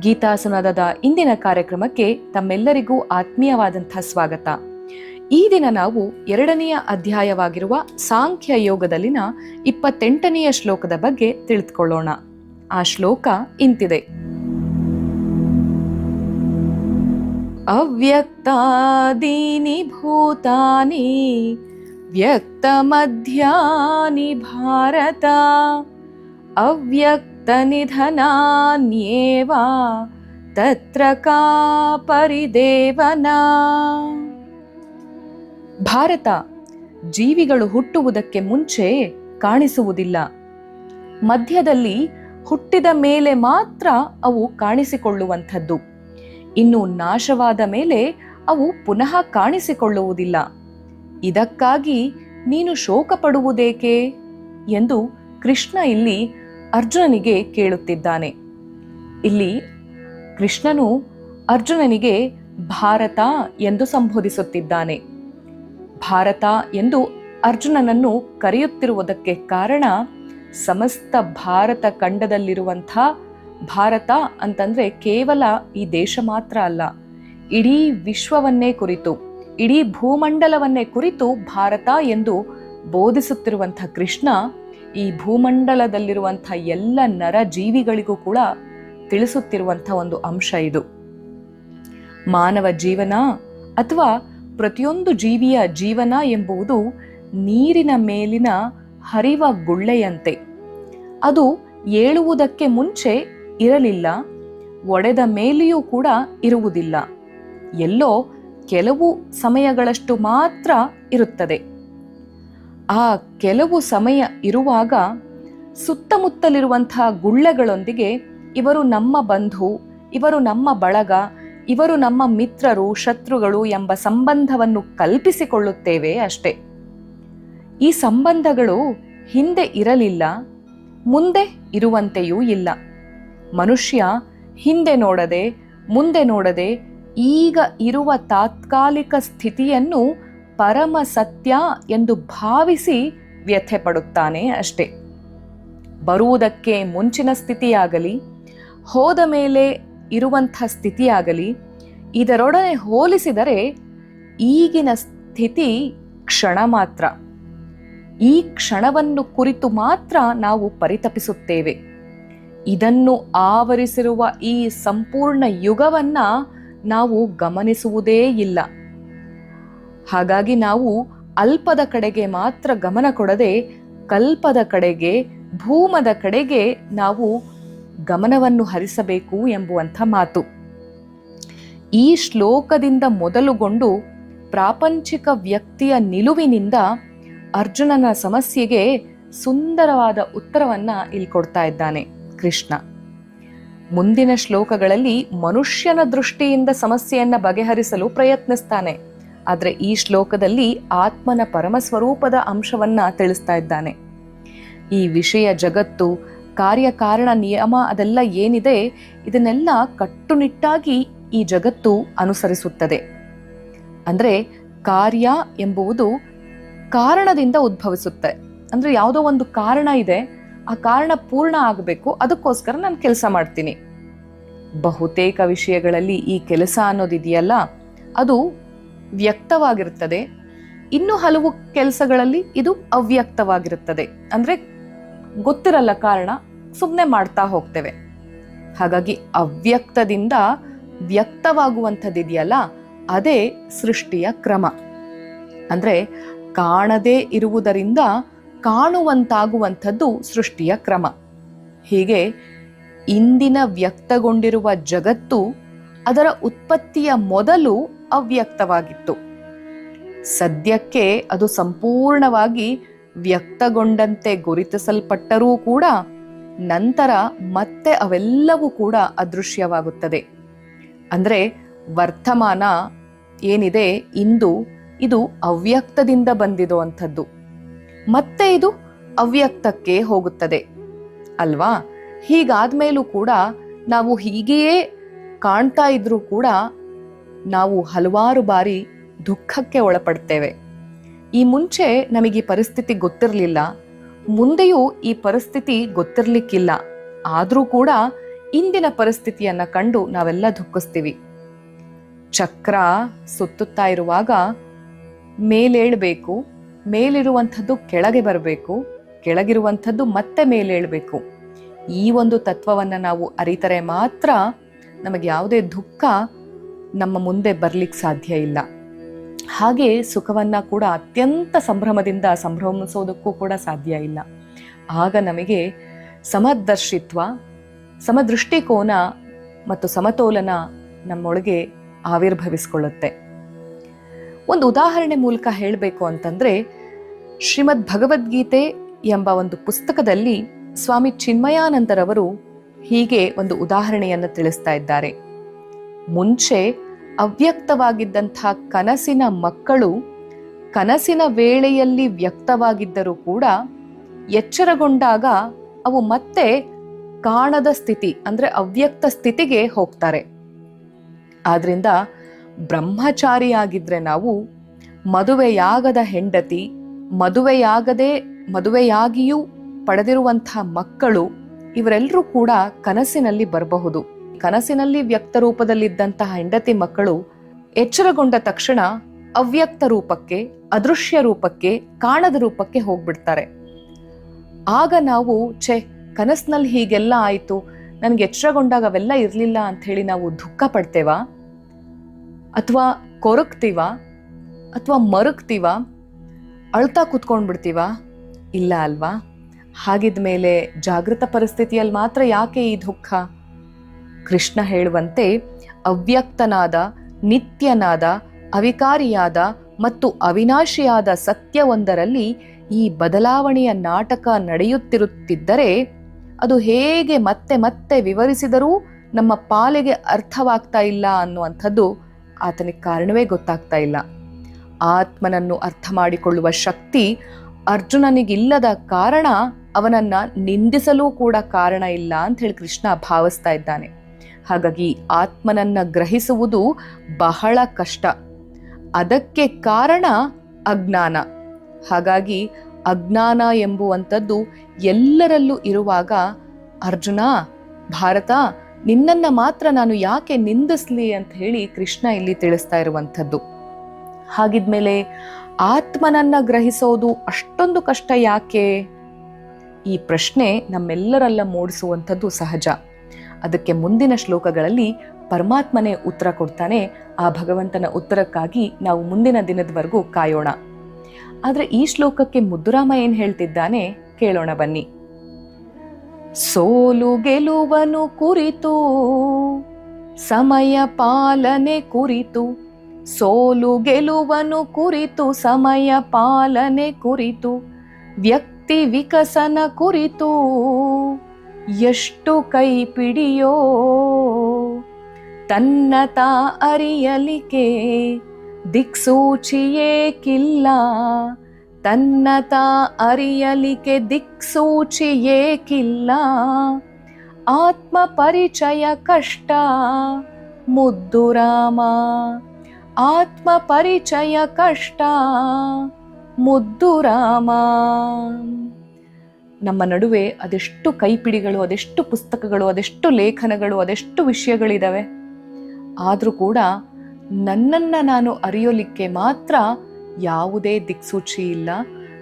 ಗೀತಾಸನದ ಇಂದಿನ ಕಾರ್ಯಕ್ರಮಕ್ಕೆ ತಮ್ಮೆಲ್ಲರಿಗೂ ಆತ್ಮೀಯವಾದಂಥ ಸ್ವಾಗತ. ಈ ದಿನ ನಾವು ಎರಡನೆಯ ಅಧ್ಯಾಯವಾಗಿರುವ ಸಾಂಖ್ಯ ಯೋಗದಲ್ಲಿನ ಇಪ್ಪತ್ತೆಂಟನೆಯ ಶ್ಲೋಕದ ಬಗ್ಗೆ ತಿಳಿದುಕೊಳ್ಳೋಣ. ಆ ಶ್ಲೋಕ ಇಂತಿದೆ. ಅವ್ಯಕ್ತಾದೀನಿ ಭೂತಾನಿ ವ್ಯಕ್ತಮಧ್ಯಾನಿ ಭಾರತ ಅವ್ಯಕ್ತನಿಧನಾನ್ಯೇವ ತತ್ರ ಕಾ ಪರಿದೇವನಾ ಭಾರತ ಜೀವಿಗಳು ಹುಟ್ಟುವುದಕ್ಕೆ ಮುಂಚೆ ಕಾಣಿಸುವುದಿಲ್ಲ. ಮಧ್ಯದಲ್ಲಿ ಹುಟ್ಟಿದ ಮೇಲೆ ಮಾತ್ರ ಅವು ಕಾಣಿಸಿಕೊಳ್ಳುವಂಥದ್ದು. ಇನ್ನು ನಾಶವಾದ ಮೇಲೆ ಅವು ಪುನಃ ಕಾಣಿಸಿಕೊಳ್ಳುವುದಿಲ್ಲ. ಇದಕ್ಕಾಗಿ ನೀನು ಶೋಕ ಪಡುವುದೇಕೆ ಎಂದು ಕೃಷ್ಣ ಇಲ್ಲಿ ಅರ್ಜುನನಿಗೆ ಕೇಳುತ್ತಿದ್ದಾನೆ. ಇಲ್ಲಿ ಕೃಷ್ಣನು ಅರ್ಜುನನಿಗೆ ಭಾರತ ಎಂದು ಸಂಬೋಧಿಸುತ್ತಿದ್ದಾನೆ. ಭಾರತ ಎಂದು ಅರ್ಜುನನನ್ನು ಕರೆಯುತ್ತಿರುವುದಕ್ಕೆ ಕಾರಣ ಸಮಸ್ತ ಭಾರತ ಖಂಡದಲ್ಲಿರುವಂಥ ಭಾರತ ಅಂತಂದ್ರೆ ಕೇವಲ ಈ ದೇಶ ಮಾತ್ರ ಅಲ್ಲ, ಇಡೀ ವಿಶ್ವವನ್ನೇ ಕುರಿತು, ಇಡೀ ಭೂಮಂಡಲವನ್ನೇ ಕುರಿತು ಭಾರತ ಎಂದು ಬೋಧಿಸುತ್ತಿರುವಂಥ ಕೃಷ್ಣ ಈ ಭೂಮಂಡಲದಲ್ಲಿರುವಂಥ ಎಲ್ಲ ನರ ಜೀವಿಗಳಿಗೂ ಕೂಡ ತಿಳಿಸುತ್ತಿರುವಂಥ ಒಂದು ಅಂಶ ಇದು. ಮಾನವ ಜೀವನ ಅಥವಾ ಪ್ರತಿಯೊಂದು ಜೀವಿಯ ಜೀವನ ಎಂಬುವುದು ನೀರಿನ ಮೇಲಿನ ಹರಿವ ಗುಳ್ಳೆಯಂತೆ. ಅದು ಏಳುವುದಕ್ಕೆ ಮುಂಚೆ ಇರಲಿಲ್ಲ, ಒಡೆದ ಮೇಲೆಯೂ ಕೂಡ ಇರುವುದಿಲ್ಲ. ಎಲ್ಲೋ ಕೆಲವು ಸಮಯಗಳಷ್ಟು ಮಾತ್ರ ಇರುತ್ತದೆ. ಆ ಕೆಲವು ಸಮಯ ಇರುವಾಗ ಸುತ್ತಮುತ್ತಲಿರುವಂತಹ ಗುಳ್ಳೆಗಳೊಂದಿಗೆ ಇವರು ನಮ್ಮ ಬಂಧು, ಇವರು ನಮ್ಮ ಬಳಗ, ಇವರು ನಮ್ಮ ಮಿತ್ರರು, ಶತ್ರುಗಳು ಎಂಬ ಸಂಬಂಧವನ್ನು ಕಲ್ಪಿಸಿಕೊಳ್ಳುತ್ತೇವೆ ಅಷ್ಟೇ. ಈ ಸಂಬಂಧಗಳು ಹಿಂದೆ ಇರಲಿಲ್ಲ, ಮುಂದೆ ಇರುವಂತೆಯೂ ಇಲ್ಲ. ಮನುಷ್ಯ ಹಿಂದೆ ನೋಡದೆ, ಮುಂದೆ ನೋಡದೆ ಈಗ ಇರುವ ತಾತ್ಕಾಲಿಕ ಸ್ಥಿತಿಯನ್ನು ಪರಮ ಸತ್ಯ ಎಂದು ಭಾವಿಸಿ ವ್ಯಥೆ ಪಡುತ್ತಾನೆ ಅಷ್ಟೆ. ಬರುವುದಕ್ಕೆ ಮುಂಚಿನ ಸ್ಥಿತಿಯಾಗಲಿ, ಹೋದ ಮೇಲೆ ಇರುವಂಥ ಸ್ಥಿತಿಯಾಗಲಿ, ಇದರೊಡನೆ ಹೋಲಿಸಿದರೆ ಈಗಿನ ಸ್ಥಿತಿ ಕ್ಷಣ ಮಾತ್ರ. ಈ ಕ್ಷಣವನ್ನು ಕುರಿತು ಮಾತ್ರ ನಾವು ಪರಿತಪಿಸುತ್ತೇವೆ. ಇದನ್ನು ಆವರಿಸಿರುವ ಈ ಸಂಪೂರ್ಣ ಯುಗವನ್ನ ನಾವು ಗಮನಿಸುವುದೇ ಇಲ್ಲ. ಹಾಗಾಗಿ ನಾವು ಅಲ್ಪದ ಕಡೆಗೆ ಮಾತ್ರ ಗಮನ ಕೊಡದೆ ಕಲ್ಪದ ಕಡೆಗೆ, ಭೂಮದ ಕಡೆಗೆ ನಾವು ಗಮನವನ್ನು ಹರಿಸಬೇಕು ಎಂಬುವಂಥ ಮಾತು. ಈ ಶ್ಲೋಕದಿಂದ ಮೊದಲುಗೊಂಡು ಪ್ರಾಪಂಚಿಕ ವ್ಯಕ್ತಿಯ ನಿಲುವಿನಿಂದ ಅರ್ಜುನನ ಸಮಸ್ಯೆಗೆ ಸುಂದರವಾದ ಉತ್ತರವನ್ನು ಇಲ್ಲಿ ಕೊಡ್ತಾ ಇದ್ದಾನೆ ಕೃಷ್ಣ. ಮುಂದಿನ ಶ್ಲೋಕಗಳಲ್ಲಿ ಮನುಷ್ಯನ ದೃಷ್ಟಿಯಿಂದ ಸಮಸ್ಯೆಯನ್ನು ಬಗೆಹರಿಸಲು ಪ್ರಯತ್ನಿಸ್ತಾನೆ. ಆದರೆ ಈ ಶ್ಲೋಕದಲ್ಲಿ ಆತ್ಮನ ಪರಮ ಸ್ವರೂಪದ ಅಂಶವನ್ನ ತಿಳಿಸ್ತಾ ಇದ್ದಾನೆ. ಈ ವಿಷಯ ಜಗತ್ತು, ಕಾರ್ಯಕಾರಣ, ನಿಯಮ ಅದೆಲ್ಲ ಏನಿದೆ ಇದನ್ನೆಲ್ಲ ಕಟ್ಟುನಿಟ್ಟಾಗಿ ಈ ಜಗತ್ತು ಅನುಸರಿಸುತ್ತದೆ. ಅಂದರೆ ಕಾರ್ಯ ಎಂಬುವುದು ಕಾರಣದಿಂದ ಉದ್ಭವಿಸುತ್ತೆ. ಅಂದರೆ ಯಾವುದೋ ಒಂದು ಕಾರಣ ಇದೆ, ಆ ಕಾರಣ ಪೂರ್ಣ ಆಗಬೇಕು, ಅದಕ್ಕೋಸ್ಕರ ನಾನು ಕೆಲಸ ಮಾಡ್ತೀನಿ. ಬಹುತೇಕ ವಿಷಯಗಳಲ್ಲಿ ಈ ಕೆಲಸ ಅನ್ನೋದಿದೆಯಲ್ಲ, ಅದು ವ್ಯಕ್ತವಾಗಿರುತ್ತದೆ. ಇನ್ನು ಹಲವು ಕೆಲಸಗಳಲ್ಲಿ ಇದು ಅವ್ಯಕ್ತವಾಗಿರುತ್ತದೆ. ಅಂದ್ರೆ ಗೊತ್ತಿರಲ್ಲ ಕಾರಣ ಸುಮ್ಮನೆ ಮಾಡ್ತಾ ಹೋಗ್ತೇವೆ. ಹಾಗಾಗಿ ಅವ್ಯಕ್ತದಿಂದ ವ್ಯಕ್ತವಾಗುವಂಥದ್ದಿದೆಯಲ್ಲ, ಅದೇ ಸೃಷ್ಟಿಯ ಕ್ರಮ. ಅಂದ್ರೆ ಕಾಣದೇ ಇರುವುದರಿಂದ ಕಾಣುವಂತಾಗುವಂಥದ್ದು ಸೃಷ್ಟಿಯ ಕ್ರಮ. ಹೀಗೆ ಇಂದಿನ ವ್ಯಕ್ತಗೊಂಡಿರುವ ಜಗತ್ತು ಅದರ ಉತ್ಪತ್ತಿಯ ಮೊದಲು ಅವ್ಯಕ್ತವಾಗಿತ್ತು. ಸದ್ಯಕ್ಕೆ ಅದು ಸಂಪೂರ್ಣವಾಗಿ ವ್ಯಕ್ತಗೊಂಡಂತೆ ಗುರುತಿಸಲ್ಪಟ್ಟರೂ ಕೂಡ ನಂತರ ಮತ್ತೆ ಅವೆಲ್ಲವೂ ಕೂಡ ಅದೃಶ್ಯವಾಗುತ್ತದೆ. ಅಂದರೆ ವರ್ತಮಾನ ಏನಿದೆ ಇಂದು ಇದು ಅವ್ಯಕ್ತದಿಂದ ಬಂದಿರೋ ಅಂಥದ್ದು. ಮತ್ತೆ ಇದು ಅವ್ಯಕ್ತಕ್ಕೆ ಹೋಗುತ್ತದೆ. ಅಲ್ವಾ? ಹೀಗಾದ್ಮೇಲೂ ಕೂಡ ನಾವು ಹೀಗೆಯೇ ಕಾಣ್ತಾ ಇದ್ರೂ ಕೂಡ ನಾವು ಹಲವಾರು ಬಾರಿ ದುಃಖಕ್ಕೆ ಒಳಪಡ್ತೇವೆ. ಈ ಮುಂಚೆ ನಮಗೆ ಈ ಪರಿಸ್ಥಿತಿ ಗೊತ್ತಿರಲಿಲ್ಲ. ಮುಂದೆಯೂ ಈ ಪರಿಸ್ಥಿತಿ ಗೊತ್ತಿರಲಿಕ್ಕಿಲ್ಲ. ಆದರೂ ಕೂಡ ಇಂದಿನ ಪರಿಸ್ಥಿತಿಯನ್ನು ಕಂಡು ನಾವೆಲ್ಲ ದುಃಖಿಸ್ತೀವಿ. ಚಕ್ರ ಸುತ್ತುತ್ತಾ ಇರುವಾಗ ಮೇಲೇಳಬೇಕು, ಮೇಲಿರುವಂಥದ್ದು ಕೆಳಗೆ ಬರಬೇಕು, ಕೆಳಗಿರುವಂಥದ್ದು ಮತ್ತೆ ಮೇಲೇಳಬೇಕು. ಈ ಒಂದು ತತ್ವವನ್ನು ನಾವು ಅರಿತರೆ ಮಾತ್ರ ನಮಗೆ ಯಾವುದೇ ದುಃಖ ನಮ್ಮ ಮುಂದೆ ಬರ್ಲಿಕ್ಕೆ ಸಾಧ್ಯ ಇಲ್ಲ. ಹಾಗೆ ಸುಖವನ್ನ ಕೂಡ ಅತ್ಯಂತ ಸಂಭ್ರಮದಿಂದ ಸಂಭ್ರಮಿಸೋದಕ್ಕೂ ಕೂಡ ಸಾಧ್ಯ ಇಲ್ಲ. ಆಗ ನಮಗೆ ಸಮದರ್ಶಿತ್ವ, ಸಮದೃಷ್ಟಿಕೋನ ಮತ್ತು ಸಮತೋಲನ ನಮ್ಮೊಳಗೆ ಆವಿರ್ಭವಿಸ್ಕೊಳ್ಳುತ್ತೆ. ಒಂದು ಉದಾಹರಣೆ ಮೂಲಕ ಹೇಳಬೇಕು ಅಂತಂದ್ರೆ, ಶ್ರೀಮದ್ ಭಗವದ್ಗೀತೆ ಎಂಬ ಒಂದು ಪುಸ್ತಕದಲ್ಲಿ ಸ್ವಾಮಿ ಚಿನ್ಮಯಾನಂದರವರು ಹೀಗೆ ಒಂದು ಉದಾಹರಣೆಯನ್ನು ತಿಳಿಸ್ತಾ ಇದ್ದಾರೆ. ಮುಂಚೆ ಅವ್ಯಕ್ತವಾಗಿದ್ದಂಥ ಕನಸಿನ ಮಕ್ಕಳು ಕನಸಿನ ವೇಳೆಯಲ್ಲಿ ವ್ಯಕ್ತವಾಗಿದ್ದರೂ ಕೂಡ ಎಚ್ಚರಗೊಂಡಾಗ ಅವು ಮತ್ತೆ ಕಾಣದ ಸ್ಥಿತಿ, ಅಂದ್ರೆ ಅವ್ಯಕ್ತ ಸ್ಥಿತಿಗೆ ಹೋಗ್ತಾರೆ. ಆದ್ರಿಂದ ಬ್ರಹ್ಮಚಾರಿಯಾಗಿದ್ರೆ ನಾವು ಮದುವೆಯಾಗದ ಹೆಂಡತಿ, ಮದುವೆಯಾಗದೆ ಮದುವೆಯಾಗಿಯೂ ಪಡೆದಿರುವಂಥ ಮಕ್ಕಳು ಇವರೆಲ್ಲರೂ ಕೂಡ ಕನಸಿನಲ್ಲಿ ಬರಬಹುದು. ಕನಸಿನಲ್ಲಿ ವ್ಯಕ್ತ ರೂಪದಲ್ಲಿದ್ದಂತಹ ಹೆಂಡತಿ ಮಕ್ಕಳು ಎಚ್ಚರಗೊಂಡ ತಕ್ಷಣ ಅವ್ಯಕ್ತ ರೂಪಕ್ಕೆ, ಅದೃಶ್ಯ ರೂಪಕ್ಕೆ, ಕಾಣದ ರೂಪಕ್ಕೆ ಹೋಗ್ಬಿಡ್ತಾರೆ. ಆಗ ನಾವು, ಛೆ, ಕನಸಿನಲ್ಲಿ ಹೀಗೆಲ್ಲ ಆಯಿತು, ನನ್ಗೆ ಎಚ್ಚರಗೊಂಡಾಗ ಅವೆಲ್ಲ ಇರಲಿಲ್ಲ ಅಂತ ಹೇಳಿ ನಾವು ದುಃಖ ಪಡ್ತೇವಾ? ಅಥವಾ ಕೊರಕ್ತೀವ? ಅಥವಾ ಮರುಗ್ತೀವ ಅಳ್ತಾ ಕೂತ್ಕೊಂಡ್ಬಿಡ್ತೀವ? ಇಲ್ಲ ಅಲ್ವಾ? ಹಾಗಿದ್ಮೇಲೆ ಜಾಗೃತ ಪರಿಸ್ಥಿತಿಯಲ್ಲಿ ಮಾತ್ರ ಯಾಕೆ ಈ ದುಃಖ? ಕೃಷ್ಣ ಹೇಳುವಂತೆ ಅವ್ಯಕ್ತನಾದ, ನಿತ್ಯನಾದ, ಅವಿಕಾರಿಯಾದ ಮತ್ತು ಅವಿನಾಶಿಯಾದ ಸತ್ಯವೊಂದರಲ್ಲಿ ಈ ಬದಲಾವಣೆಯ ನಾಟಕ ನಡೆಯುತ್ತಿರುತ್ತಿದ್ದರೆ ಅದು ಹೇಗೆ ಮತ್ತೆ ಮತ್ತೆ ವಿವರಿಸಿದರೂ ನಮ್ಮ ಪಾಲಿಗೆ ಅರ್ಥವಾಗ್ತಾ ಇಲ್ಲ ಅನ್ನುವಂಥದ್ದು ಆತನಿಗೆ ಕಾರಣವೇ ಗೊತ್ತಾಗ್ತಾ ಇಲ್ಲ. ಆತ್ಮನನ್ನು ಅರ್ಥ ಮಾಡಿಕೊಳ್ಳುವ ಶಕ್ತಿ ಅರ್ಜುನನಿಗಿಲ್ಲದ ಕಾರಣ ಅವನನ್ನ ನಿಂದಿಸಲು ಕೂಡ ಕಾರಣ ಇಲ್ಲ ಅಂತ ಹೇಳಿ ಕೃಷ್ಣ ಭಾವಿಸ್ತಾ ಇದ್ದಾನೆ. ಹಾಗಾಗಿ ಆತ್ಮನನ್ನ ಗ್ರಹಿಸುವುದು ಬಹಳ ಕಷ್ಟ. ಅದಕ್ಕೆ ಕಾರಣ ಅಜ್ಞಾನ. ಹಾಗಾಗಿ ಅಜ್ಞಾನ ಎಂಬುವಂಥದ್ದು ಎಲ್ಲರಲ್ಲೂ ಇರುವಾಗ, ಅರ್ಜುನ, ಭಾರತ, ನಿನ್ನನ್ನು ಮಾತ್ರ ನಾನು ಯಾಕೆ ನಿಂದಿಸ್ಲಿ? ಅಂತ ಹೇಳಿ ಕೃಷ್ಣ ಇಲ್ಲಿ ತಿಳಿಸ್ತಾ ಇರುವಂಥದ್ದು. ಹಾಗಿದ್ಮೇಲೆ ಆತ್ಮನನ್ನ ಗ್ರಹಿಸೋದು ಅಷ್ಟೊಂದು ಕಷ್ಟ ಯಾಕೆ? ಈ ಪ್ರಶ್ನೆ ನಮ್ಮೆಲ್ಲರಲ್ಲ ಮೂಡಿಸುವಂಥದ್ದು ಸಹಜ. ಅದಕ್ಕೆ ಮುಂದಿನ ಶ್ಲೋಕಗಳಲ್ಲಿ ಪರಮಾತ್ಮನೇ ಉತ್ತರ ಕೊಡ್ತಾನೆ, ಆ ಭಗವಂತನ ಉತ್ತರಕ್ಕಾಗಿ ನಾವು ಮುಂದಿನ ದಿನದವರೆಗೂ ಕಾಯೋಣ. ಆದರೆ ಈ ಶ್ಲೋಕಕ್ಕೆ ಮುದ್ದುರಾಮ ಏನು ಹೇಳ್ತಿದ್ದಾನೆ? ಕೇಳೋಣ ಬನ್ನಿ. ಸೋಲು ಗೆಲುವನು ಕುರಿತು, ಸಮಯ ಪಾಲನೆ ಕುರಿತು, ಸೋಲು ಗೆಲುವನು ಕುರಿತು, ಸಮಯ ಪಾಲನೆ ಕುರಿತು, ವ್ಯಕ್ತಿ ವಿಕಸನ ಕುರಿತು ಎಷ್ಟು ಕೈ ಪಿಡಿಯೋ ತನ್ನ ತಾ ಅರಿಯಲಿಕೆ ದಿಕ್ಸೂಚಿಯೇಕಿಲ್ಲ ತನ್ನತ ಅರಿಯಲಿಕೆ ದಿಕ್ಸೂಚಿಯೇಕಿಲ್ಲ ಆತ್ಮ ಪರಿಚಯ ಕಷ್ಟ ಮುದ್ದುರಾಮ ಆತ್ಮ ಪರಿಚಯ ಕಷ್ಟ ಮುದ್ದು ರಾಮ. ನಮ್ಮ ನಡುವೆ ಅದೆಷ್ಟು ಕೈಪಿಡಿಗಳು, ಅದೆಷ್ಟು ಪುಸ್ತಕಗಳು, ಅದೆಷ್ಟು ಲೇಖನಗಳು, ಅದೆಷ್ಟು ವಿಷಯಗಳಿದ್ದಾವೆ ಆದರೂ ಕೂಡ ನನ್ನನ್ನು ನಾನು ಅರಿಯೋಲಿಕ್ಕೆ ಮಾತ್ರ ಯಾವುದೇ ದಿಕ್ಸೂಚಿ ಇಲ್ಲ.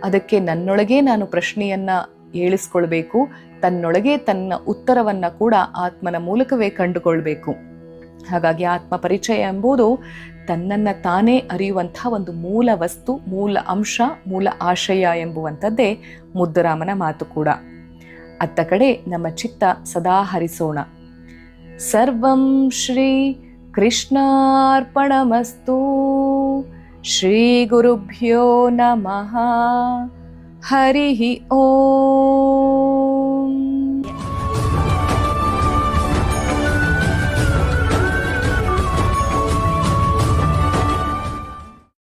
ಅದಕ್ಕೆ ನನ್ನೊಳಗೆ ನಾನು ಪ್ರಶ್ನೆಯನ್ನ ಏಳಿಸ್ಕೊಳ್ಬೇಕು ತನ್ನೊಳಗೆ ತನ್ನ ಉತ್ತರವನ್ನ ಕೂಡ ಆತ್ಮನ ಮೂಲಕವೇ ಕಂಡುಕೊಳ್ಬೇಕು. ಹಾಗಾಗಿ ಆತ್ಮ ಪರಿಚಯ ಎಂಬುದು ತನ್ನನ್ನು ತಾನೇ ಅರಿಯುವಂಥ ಒಂದು ಮೂಲ ವಸ್ತು, ಮೂಲ ಅಂಶ, ಮೂಲ ಆಶಯ ಎಂಬುವಂಥದ್ದೇ ಮುದ್ದುರಾಮನ ಮಾತು ಕೂಡ. ಅತ್ತ ಕಡೆ ನಮ್ಮ ಚಿತ್ತ ಸದಾ ಹರಿಸೋಣ. ಸರ್ವಂ ಶ್ರೀ ಕೃಷ್ಣಾರ್ಪಣಮಸ್ತು. ಶ್ರೀ ಗುರುಭ್ಯೋ ನಮಃ. ಹರಿ ಓಂ.